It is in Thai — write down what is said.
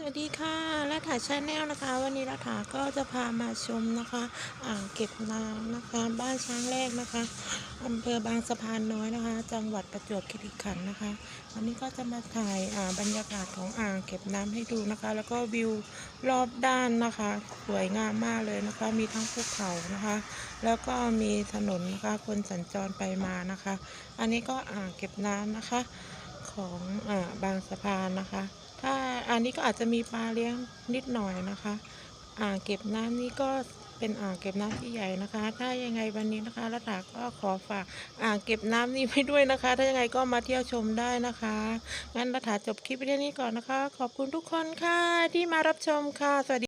สวัสดีค่ะรัฐาชาแนลนะคะ วันนี้รัฐาก็จะพามาชมนะคะ อ่างเก็บน้ำนะคะ บ้านช้างแรกนะคะอำเภอบางสะพานน้อยนะคะ จังหวัดประจวบคีรีขันธ์นะคะ วันนี้ก็จะมาถ่ายอ่าบรรยากาศของอ่างเก็บน้ำให้ดูนะคะ แล้วก็วิวรอบด้านนะคะ สวยงามมากเลยนะคะ มีทั้งภูเขานะคะ แล้วก็มีถนนนะคะ คนสัญจรไปมานะคะ อันนี้ก็อ่างเก็บน้ำนะคะของอ่าบางสะพานนะคะ ถ้า นนี้ก็อาจจะมีปลาเลี้ยงนิดหน่อยนะคะ อ่างเก็บน้ำนี่ก็เป็นอ่างเก็บน้ำที่ใหญ่นะคะ ถ้ายังไงวันนี้นะคะรัตาก็ขอฝากอ่างเก็บน้ำนี้ไว้ด้วยนะคะ ถ้ายังไงก็มาเที่ยวชมได้นะคะ งั้นรัตาจบคลิปไปเท่นี้ก่อนนะคะ ขอบคุณทุกคนค่ะที่มารับชมค่ะ สวัสดี